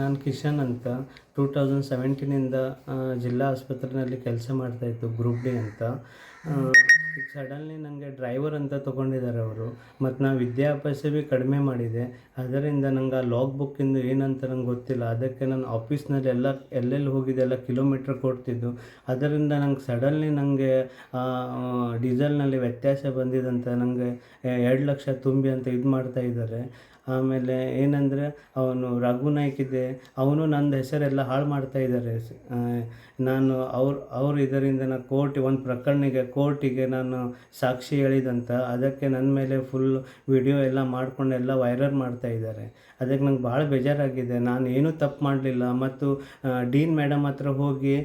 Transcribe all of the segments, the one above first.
ನಾನು ಕಿಶನ್ ಅಂತ two thousand ಸೆವೆಂಟೀನಿಂದ ಜಿಲ್ಲಾ ಆಸ್ಪತ್ರೆಯಲ್ಲಿ ಕೆಲಸ ಮಾಡ್ತಾಯಿತ್ತು ಗ್ರೂಪ್ ಡಿ ಅಂತ. ಸಡನ್ಲಿ ನನಗೆ ಡ್ರೈವರ್ ಅಂತ ತೊಗೊಂಡಿದ್ದಾರೆ ಅವರು. ಮತ್ತು ನಾನು ವಿದ್ಯಾಭ್ಯಾಸ ಭೀ ಕಡಿಮೆ ಮಾಡಿದೆ. ಅದರಿಂದ ನಂಗೆ ಆ ಲಾಗ್ ಬುಕ್ಕಿಂದು ಏನಂತ ನಂಗೆ ಗೊತ್ತಿಲ್ಲ. ಅದಕ್ಕೆ ನಾನು ಆಫೀಸ್ನಲ್ಲಿ ಎಲ್ಲ, ಎಲ್ಲೆಲ್ಲಿ ಹೋಗಿದೆ ಎಲ್ಲ ಕಿಲೋಮೀಟ್ರ್ ಕೊಡ್ತಿದ್ದು. ಅದರಿಂದ ನಂಗೆ ಸಡನ್ಲಿ ನನಗೆ ಡೀಸೆಲ್ನಲ್ಲಿ ವ್ಯತ್ಯಾಸ ಬಂದಿದಂತ ನನಗೆ ಎರಡು ಲಕ್ಷ ತುಂಬಿ ಅಂತ ಇದು ಮಾಡ್ತಾ ಇದ್ದಾರೆ. ಆಮೇಲೆ ಏನಂದರೆ ಅವನು ರಘು ನಾಯ್ಕ್ ಇದೆ, ಅವನು ನಂದು ಹೆಸರೆಲ್ಲ ಹಾಳು ಮಾಡ್ತಾ ಇದ್ದಾರೆ ನಾನು ಅವ್ರು ಅವ್ರು ಇದರಿಂದ ನಾನು ಕೋರ್ಟ್, ಒಂದು ಪ್ರಕರಣಿಗೆ, ಕೋರ್ಟಿಗೆ ನಾನು ಸಾಕ್ಷಿ ಹೇಳಿದಂತ, ಅದಕ್ಕೆ ನನ್ನ ಮೇಲೆ ಫುಲ್ ವಿಡಿಯೋ ಎಲ್ಲ ಮಾಡ್ಕೊಂಡು ಎಲ್ಲ ವೈರಲ್ ಮಾಡ್ತಾ ಇದ್ದಾರೆ ಅದಕ್ಕೆ ನಂಗೆ ಭಾಳ ಬೇಜಾರಾಗಿದೆ. ನಾನು ಏನೂ ತಪ್ಪು ಮಾಡಲಿಲ್ಲ. ಮತ್ತು ಡೀನ್ ಮೇಡಮ್ ಹತ್ರ ಹೋಗಿ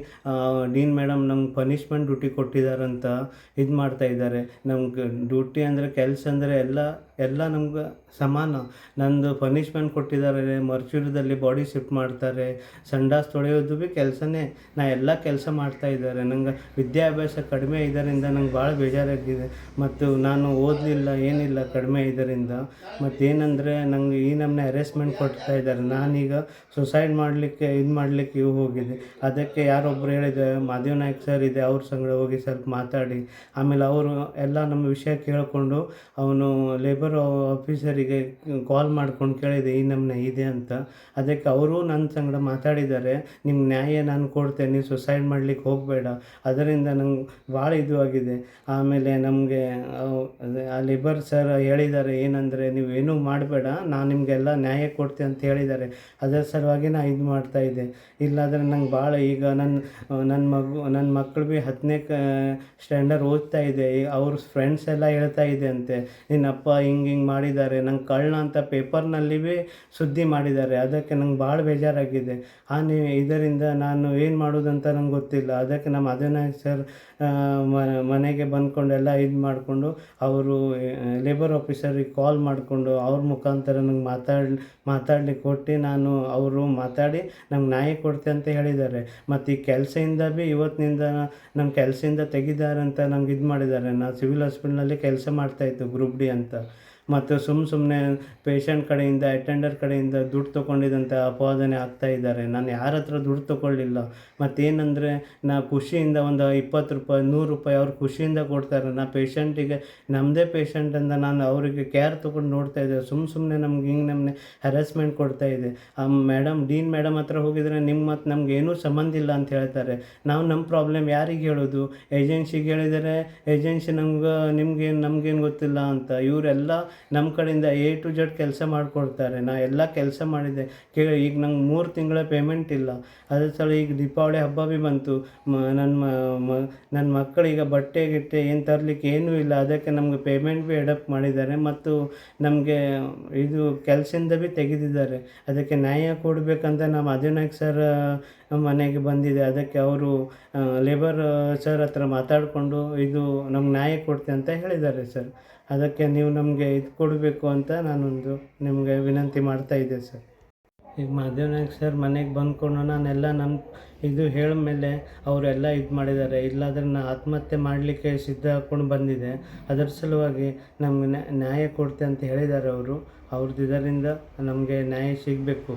ಡೀನ್ ಮೇಡಮ್ ನಮ್ಗೆ ಪನಿಷ್ಮೆಂಟ್ ಡ್ಯೂಟಿ ಕೊಟ್ಟಿದ್ದಾರಂತ ಇದು ಮಾಡ್ತಾ ಇದ್ದಾರೆ ನಮ್ಗೆ ಡ್ಯೂಟಿ ಅಂದರೆ ಕೆಲಸ ಅಂದರೆ ಎಲ್ಲ ಎಲ್ಲ ನಮ್ಗೆ ಸಮಾನ. ನಂದು ಪನಿಷ್ಮೆಂಟ್ ಕೊಟ್ಟಿದ್ದಾರೆ ಮರ್ಚೂರಿದಲ್ಲಿ ಬಾಡಿ ಶಿಫ್ಟ್ ಮಾಡ್ತಾರೆ, ಸಂಡಾಸ್ ತೊಳೆಯೋದು ಭೀ ಕೆಲಸನೇ. ನಾ ಎಲ್ಲ ಕೆಲಸ ಮಾಡ್ತಾ ಇದ್ದಾರೆ. ನಂಗೆ ವಿದ್ಯಾಭ್ಯಾಸ ಕಡಿಮೆ ಇದರಿಂದ ನಂಗೆ ಭಾಳ ಬೇಜಾರಾಗಿದೆ. ಮತ್ತು ನಾನು ಓದಲಿಲ್ಲ, ಏನಿಲ್ಲ ಕಡಿಮೆ ಇದರಿಂದ. ಮತ್ತೇನಂದರೆ ನಂಗೆ ಈ ನಮ್ಮನ್ನ ಅರೆಸ್ಮೆಂಟ್ ಕೊಡ್ತಾ ಇದ್ದಾರೆ. ನಾನೀಗ ಸುಸೈಡ್ ಮಾಡಲಿಕ್ಕೆ, ಇದು ಮಾಡಲಿಕ್ಕೆ ಇವು ಹೋಗಿದೆ ಅದಕ್ಕೆ ಯಾರೊಬ್ಬರು ಹೇಳಿದೆ ಮಾದೇವ್ ನಾಯಕ್ ಸರ್ ಇದೆ, ಅವ್ರ ಸಂಗಡ ಹೋಗಿ ಸ್ವಲ್ಪ ಮಾತಾಡಿ. ಆಮೇಲೆ ಅವರು ಎಲ್ಲ ನಮ್ಮ ವಿಷಯ ಕೇಳಿಕೊಂಡು ಅವನು ಲೇಬರ್ ಆಫೀಸರಿಗೆ ಕಾಲ್ ಮಾಡ್ಕೊಂಡು ಕೇಳಿದೆ, ಈ ನಮ್ಮನ್ನ ಇದೆ ಅಂತ. ಅದಕ್ಕೆ ಅವರು ನನ್ನ ಸಂಗಡ ಮಾತಾಡಿದ್ದಾರೆ ನಿಮ್ಮ ನ್ಯಾಯ ನಾನು ಕೊಡ್ತೇನೆ, ನೀವು ಸುಸೈಡ್ ಮಾಡ್ಲಿಕ್ಕೆ ಹೋಗಬೇಡ. ಅದರಿಂದ ನಂಗೆ ಭಾಳ ಇದು ಆಗಿದೆ. ಆಮೇಲೆ ನಮಗೆ ಆ ಲಿಬರ್ ಸರ್ ಹೇಳಿದ್ದಾರೆ, ಏನಂದರೆ ನೀವು ಏನೂ ಮಾಡಬೇಡ, ನಾನು ನಿಮಗೆಲ್ಲ ನ್ಯಾಯ ಕೊಡ್ತೇನೆ ಅಂತ ಹೇಳಿದ್ದಾರೆ. ಅದರ ಸಲುವಾಗಿ ನಾ ಇದು ಮಾಡ್ತಾ ಇದ್ದೆ. ಇಲ್ಲಾಂದರೆ ನಂಗೆ ಭಾಳ ಈಗ ನನ್ನ ನನ್ನ ಮಗು ನನ್ನ ಮಕ್ಕಳು ಭೀ ಹತ್ತನೇ ಸ್ಟ್ಯಾಂಡರ್ಡ್ ಓದ್ತಾ ಇದೆ. ಅವ್ರ ಫ್ರೆಂಡ್ಸ್ ಎಲ್ಲ ಹೇಳ್ತಾ ಇದೆ ಅಂತೆ ನಿನ್ನಪ್ಪ ಹಿಂಗೆ ಹಿಂಗೆ ಮಾಡಿದ್ದಾರೆ, ನಂಗೆ ಕಳ್ಳ ಅಂತ ಪೇಪರ್ನಲ್ಲಿ ಸುದ್ದಿ ಮಾಡಿದ್ದಾರೆ, ಅದಕ್ಕೆ ನಂಗೆ ಭಾಳ ಬೇಜಾರಾಗಿದೆ. ಆ ನೀವು ಇದರಿಂದ ನಾನು ಏನು ಮಾಡೋದಂತ ನಂಗೆ ಗೊತ್ತಿಲ್ಲ. ಅದಕ್ಕೆ ನಮ್ಮ ಅದನ್ನ ಸರ್ ಮನೆಗೆ ಬಂದ್ಕೊಂಡು ಎಲ್ಲ ಇದು ಮಾಡಿಕೊಂಡು ಅವರು ಲೇಬರ್ ಆಫೀಸರಿಗೆ ಕಾಲ್ ಮಾಡಿಕೊಂಡು ಅವ್ರ ಮುಖಾಂತರ ನಂಗೆ ಮಾತಾಡ್ ಮಾತಾಡ್ಲಿಕ್ಕೆ ಕೊಟ್ಟು ನಾನು ಅವರು ಮಾತಾಡಿ ನಮ್ಗೆ ನ್ಯಾಯ ಕೊಡ್ತೆ ಅಂತ ಹೇಳಿದ್ದಾರೆ. ಮತ್ತು ಈ ಕೆಲಸದಿಂದ ಭೀ ಇವತ್ತಿನಿಂದ ನಮ್ಮ ಕೆಲಸದಿಂದ ತೆಗಿದಾರಂತ ನಂಗೆ ಇದು ಮಾಡಿದ್ದಾರೆ. ನಾನು ಸಿವಿಲ್ ಹಾಸ್ಪಿಟ್ಲಲ್ಲಿ ಕೆಲಸ ಮಾಡ್ತಾಯಿತ್ತು ಗ್ರೂಪ್ ಡಿ ಅಂತ. ಮತ್ತು ಸುಮ್ಮ ಸುಮ್ಮನೆ ಪೇಷಂಟ್ ಕಡೆಯಿಂದ ಅಟೆಂಡರ್ ಕಡೆಯಿಂದ ದುಡ್ಡು ತೊಗೊಂಡಿದ್ದಂಥ ಅಪವಾದನೆ ಆಗ್ತಾ ಇದ್ದಾರೆ. ನಾನು ಯಾರ ಹತ್ರ ದುಡ್ಡು ತೊಗೊಳ್ಳಿಲ್ಲ. ಮತ್ತೇನಂದರೆ, ನಾ ಖುಷಿಯಿಂದ ಒಂದು ಇಪ್ಪತ್ತು ರೂಪಾಯಿ, ನೂರು ರೂಪಾಯಿ ಅವ್ರು ಖುಷಿಯಿಂದ ಕೊಡ್ತಾರೆ. ನಾ ಪೇಷಂಟಿಗೆ ನಮ್ಮದೇ ಪೇಷಂಟ್ ಅಂತ ನಾನು ಅವರಿಗೆ ಕೇರ್ ತೊಗೊಂಡು ನೋಡ್ತಾ ಇದ್ದೆ. ಸುಮ್ಮ ಸುಮ್ಮನೆ ನಮ್ಗೆ ಹಿಂಗೆ ನಮ್ಮನೆ ಹೆರಾಸ್ಮೆಂಟ್ ಕೊಡ್ತಾ ಇದೆ. ಆ ಮೇಡಮ್ ಡೀನ್ ಮೇಡಮ್ ಹತ್ರ ಹೋಗಿದರೆ ನಿಮ್ಮ ಮತ್ತು ನಮ್ಗೆ ಏನೂ ಸಂಬಂಧ ಇಲ್ಲ ಅಂತ ಹೇಳ್ತಾರೆ. ನಾವು ನಮ್ಮ ಪ್ರಾಬ್ಲಮ್ ಯಾರಿಗೆ ಹೇಳೋದು? ಏಜೆನ್ಸಿಗೆ ಹೇಳಿದರೆ ಏಜೆನ್ಸಿ ನಮ್ಗೆ, ನಿಮ್ಗೇನು, ನಮ್ಗೇನು ಗೊತ್ತಿಲ್ಲ ಅಂತ. ಇವರೆಲ್ಲ ನಮ್ಮ ಕಡೆಯಿಂದ ಎ ಟು ಜಡ್ ಕೆಲಸ ಮಾಡಿಕೊಡ್ತಾರೆ. ನಾ ಎಲ್ಲ ಕೆಲಸ ಮಾಡಿದ್ದೆ. ಕೇಳಿ, ಈಗ ನಂಗೆ ಮೂರು ತಿಂಗಳ ಪೇಮೆಂಟ್ ಇಲ್ಲ. ಅದ್ರ ಸಲ ಈಗ ದೀಪಾವಳಿ ಹಬ್ಬ ಭೀ ಬಂತು. ಮ ನನ್ನ ಮ ನನ್ನ ಮಕ್ಕಳೀಗ ಬಟ್ಟೆ ಗಿಟ್ಟೆ ಏನು ತರಲಿಕ್ಕೆ ಏನೂ ಇಲ್ಲ. ಅದಕ್ಕೆ ನಮಗೆ ಪೇಮೆಂಟ್ ಭೀ ಎಡಪ್ ಮಾಡಿದ್ದಾರೆ. ಮತ್ತು ನಮಗೆ ಇದು ಕೆಲಸದಿಂದ ಭೀ ತೆಗೆದಿದ್ದಾರೆ. ಅದಕ್ಕೆ ನ್ಯಾಯ ಕೊಡಬೇಕಂತ ನಮ್ಮ ಅಧಿನಾಯಕ್ ಸರ್ ಮನೆಗೆ ಬಂದಿದೆ. ಅದಕ್ಕೆ ಅವರು ಲೇಬರ್ ಸರ್ ಹತ್ರ ಮಾತಾಡಿಕೊಂಡು ಇದು ನಮ್ಗೆ ನ್ಯಾಯ ಕೊಡ್ತೆ ಅಂತ ಹೇಳಿದ್ದಾರೆ ಸರ್ ಅದಕ್ಕೆ ನೀವು ನಮಗೆ ಇದು ಕೊಡಬೇಕು ಅಂತ ನಾನೊಂದು ನಿಮಗೆ ವಿನಂತಿ ಮಾಡ್ತಾ ಇದ್ದೆ ಸರ್ ಈಗ ಮಾದೇವ್ ನಾಯ್ಕ್ ಸರ್ ಮನೆಗೆ ಬಂದ್ಕೊಂಡು ನಾನೆಲ್ಲ ನಮ್ಮ ಇದು ಹೇಳಿದ್ಮೇಲೆ ಅವರೆಲ್ಲ ಇದು ಮಾಡಿದ್ದಾರೆ. ಇಲ್ಲಾಂದ್ರೆ ನಾನು ಆತ್ಮಹತ್ಯೆ ಮಾಡಲಿಕ್ಕೆ ಸಿದ್ಧ ಹಾಕ್ಕೊಂಡು ಬಂದಿದೆ ಅದರ ಸಲುವಾಗಿ ನಮಗೆ ನ್ಯಾಯ ಕೊಡ್ತೆ ಅಂತ ಹೇಳಿದ್ದಾರೆ ಅವರು. ಅವ್ರದ್ದು ಇದರಿಂದ ನಮಗೆ ನ್ಯಾಯ ಸಿಗಬೇಕು.